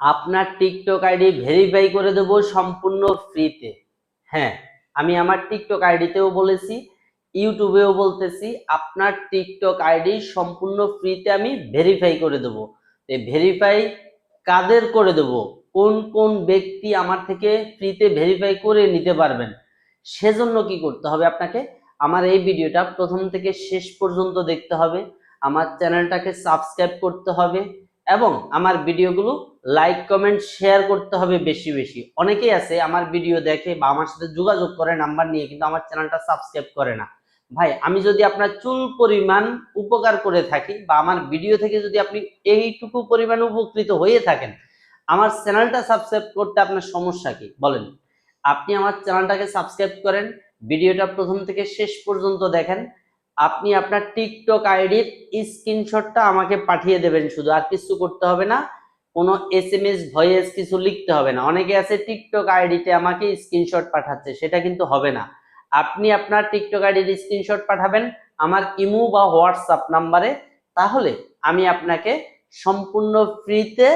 আপনার TikTok ID verify করে দেব সম্পূর্ণ ফ্রিতে হ্যাঁ আমি আমার টিকটক আইডিতেও বলেছি, ইউটিউবেও বলতেছি, আপনার টিকটক আইডি সম্পূর্ণ ফ্রিতে আমি ভেরিফাই করে দেব। ভেরিফাই কাদের করে দেব? কোন কোন ব্যক্তি আমার থেকে ফ্রিতে ভেরিফাই করে নিতে পারবেন? সেজন্য কি করতে হবে আপনাকে? আমার এই ভিডিওটা প্রথম থেকে শেষ পর্যন্ত দেখতে হবে। আমার চ্যানেলটাকে সাবস্ক্রাইব করতে হবে এবং আমার ভিডিওগুলো লাইক কমেন্ট শেয়ার করতে হবে বেশি বেশি। অনেকেই আছে, আমার ভিডিও দেখে বা আমার সাথে যোগাযোগ করে নাম্বার নিয়ে, কিন্তু আমার চ্যানেলটা সাবস্ক্রাইব করে না। ভাই, আমি যদি আপনার চুল পরিমাণ উপকার করে থাকি বা আমার ভিডিও থেকে যদি আপনি এইটুকু পরিমাণ উপকৃত হয়ে থাকেন, আমার চ্যানেলটা সাবস্ক্রাইব করতে আপনার সমস্যা কি? বলেন। আপনি আমার চ্যানেলটাকে সাবস্ক্রাইব করেন ভিডিওটা প্রথম থেকে শেষ পর্যন্ত দেখেন। আপনি আপনার টিকটক আইডির স্ক্রিনশটটা আমাকে পাঠিয়ে দেবেন শুধু, আর কিছু করতে হবে না। কোনো এস এম এস ভয়েস কিছু লিখতে হবে না। অনেকে আছে টিকটক আইডিতে আমাকে স্ক্রিনশট পাঠাচ্ছে, সেটা কিন্তু হবে না। আপনি আপনার টিকটক আইডির স্ক্রিনশট পাঠাবেন, আমার ইমো বা হোয়াটসঅ্যাপ নাম্বারে, তাহলে আমি আপনাকে সম্পূর্ণ ফ্রিতে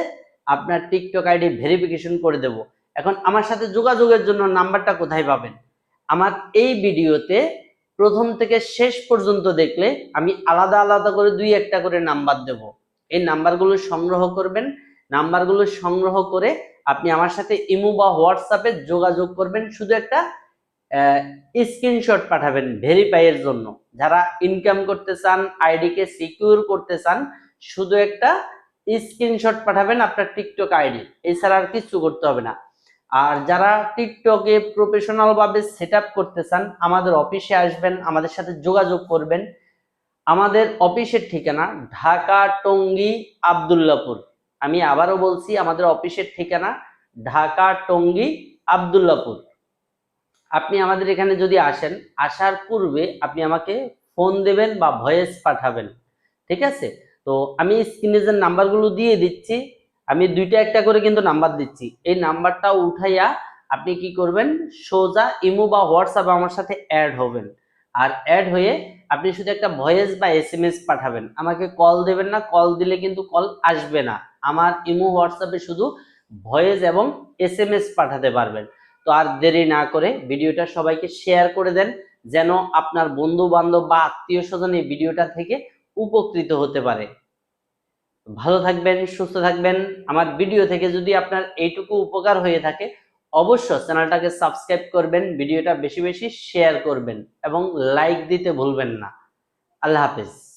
আপনার টিকটক আইডি ভেরিফিকেশন করে দেব। এখন আমার সাথে যোগাযোগের জন্য নাম্বারটা কোথায় পাবেন? আমার এই ভিডিওতে প্রথম থেকে শেষ পর্যন্ত দেখলে আমি আলাদা আলাদা করে দুই একটা করে নাম্বার দেব। এই নাম্বারগুলো সংগ্রহ করবেন নাম্বারগুলো সংগ্রহ করে আপনি আমার সাথে ইমো বা হোয়াটসঅ্যাপে যোগাযোগ করবেন। শুধু একটা স্ক্রিনশট পাঠাবেন ভেরিফাইয়ের জন্য। যারা ইনকাম করতে চান আইডিকে সিকিউর করতে চান, শুধু একটা স্ক্রিনশট পাঠাবেন আপনার টিকটক আইডি এছাড়া আর কিছু করতে হবে না। আর যারা টিকটকে প্রফেশনাল ভাবে সেট করতে চান, আমাদের অফিসে আসবেন, আমাদের সাথে যোগাযোগ করবেন। আমাদের অফিসের ঠিকানা ঢাকা, টঙ্গী, আবদুল্লাপুর। আমি আবারও বলছি, আমাদের অফিসের ঠিকানা ঢাকা, টঙ্গী, আবদুল্লাপুর। আপনি আমাদের এখানে যদি আসেন, আসার পূর্বে আপনি আমাকে ফোন দেবেন বা ভয়েস পাঠাবেন। ঠিক আছে? তো আমি স্ক্রিনে যে নাম্বারগুলো দিয়ে দিচ্ছি, আমি দুইটা একটা করে কিন্তু নাম্বার দিচ্ছি। এই নাম্বারটা উঠাইয়া আপনি কি করবেন, সোজা ইমো বা হোয়াটসঅ্যাপ আমার সাথে অ্যাড হবেন। আর অ্যাড হয়ে আপনি শুধু একটা ভয়েস বা এস এম এস পাঠাবেন। আমাকে কল দেবেন না কল দিলে কিন্তু কল আসবে না। আমার ইমো হোয়াটসঅ্যাপে শুধু ভয়েস এবং এস এম এস পাঠাতে পারবেন। তো আর দেরি না করে ভিডিওটা সবাইকে শেয়ার করে দেন, যেন আপনার বন্ধু বান্ধব বা আত্মীয় স্বজন এই ভিডিওটা থেকে উপকৃত হতে পারে। ভালো থাকবেন, সুস্থ থাকবেন। আমার ভিডিও থেকে যদি আপনার এইটুকু উপকার হয়ে থাকে অবশ্য চ্যানেলটাকে সাবস্ক্রাইব করবেন, ভিডিওটা বেশি বেশি শেয়ার করবেন এবং লাইক দিতে ভুলবেন না। আল্লাহ হাফেজ।